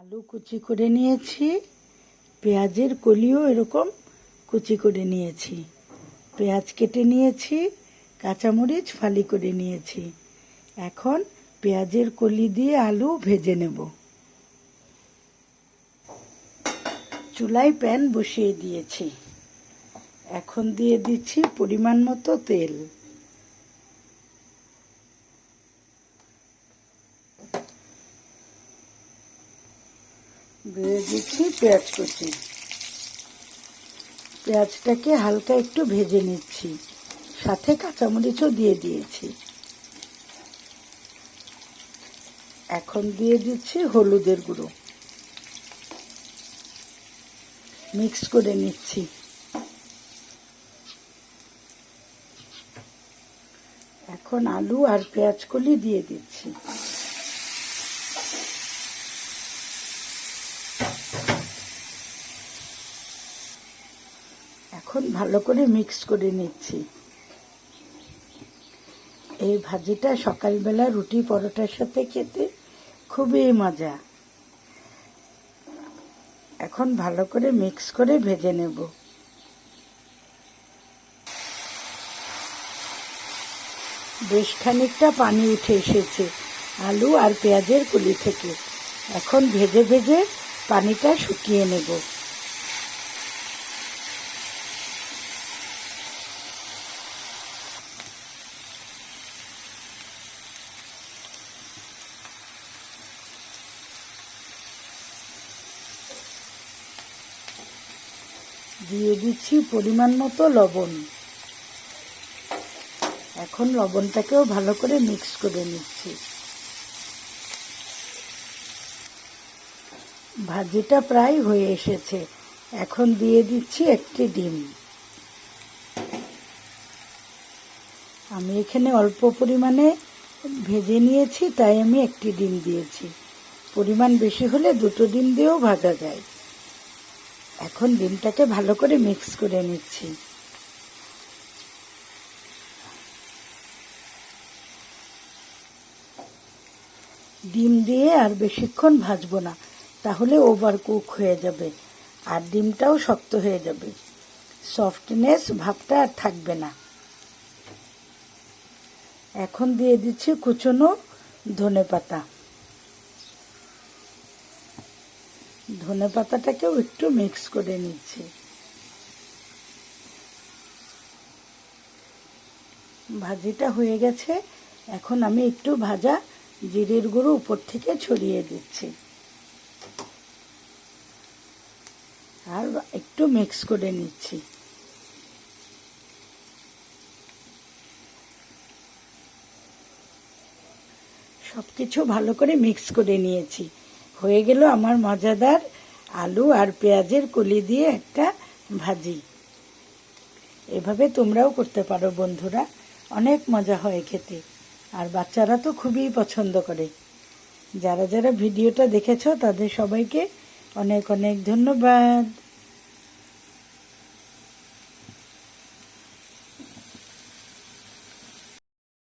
আলু কুচি করে নিয়েছি। পেঁয়াজের কলিও এরকম কুচি করে নিয়েছি। পেঁয়াজ কেটে নিয়েছি, কাঁচামরিচ ফালি করে নিয়েছি। এখন পেঁয়াজের কলি দিয়ে আলু ভেজে নেব। চুলায় প্যান বসিয়ে দিয়েছি। এখন দিয়ে দিচ্ছি পরিমাণ মতো তেল। দিয়ে দিচ্ছি পেঁয়াজ কুচি। পেঁয়াজটাকে হালকা একটু ভেজে নিচ্ছি। সাথে কাঁচামরিচও দিয়ে দিয়েছি। এখন দিয়ে দিচ্ছি হলুদের গুঁড়ো। মিক্স করে নিচ্ছি। এখন আলু আর পেঁয়াজ কলি দিয়ে দিচ্ছি। এখন ভালো করে মিক্স করে নিচ্ছি। এই ভাজিটা সকালবেলা রুটি পরোটার সাথে খেতে খুবই মজা। এখন ভালো করে মিক্স করে ভেজে নেব। বেশ খানিকটা পানি উঠে এসেছে আলু আর পেঁয়াজের কুলি থেকে। এখন ভেজে ভেজে পানিটা শুকিয়ে নেব। দিয়ে দিচ্ছি পরিমাণ মতো লবণ। এখন লবণটাকেও ভালো করে মিক্স করে নিচ্ছি। ভাজিটা প্রায় হয়ে এসেছে। এখন দিয়ে দিচ্ছি একটি ডিম। আমি এখানে অল্প পরিমাণে ভেজে নিয়েছি, তাই আমি একটি ডিম দিয়েছি। পরিমাণ বেশি হলে দুটো ডিম দিয়েও ভাজা যায়। এখন ডিমটাকে ভালো করে মিক্স করে নিচ্ছি। ডিম দিয়ে আর বেশিক্ষণ ভাজবো না, তাহলে ওভার কুক হয়ে যাবে আর ডিমটাও শক্ত হয়ে যাবে। সফটনেস ভাবটা আর থাকবে না। এখন দিয়ে দিচ্ছি কুচনো ধনে পাতা ধনে পাতাটাকেও একটু মিক্স করে নিচ্ছি। ভাজিটা হয়ে গেছে। এখন আমি একটু ভাজা জিরের গুঁড়ো উপর থেকে ছড়িয়ে দিচ্ছি। আর একটু মিক্স করে নিচ্ছি। সব কিছু ভালো করে মিক্স করে নিয়েছি। হয়ে গেল আমার মজাদার আলু আর পেঁয়াজের কলি দিয়ে একটা ভাজি। এভাবে তোমরাও করতে পারো বন্ধুরা, অনেক মজা হয় খেতে। আর বাচ্চারা তো খুবই পছন্দ করে। যারা যারা ভিডিওটা দেখেছ, তাদের সবাইকে অনেক অনেক ধন্যবাদ।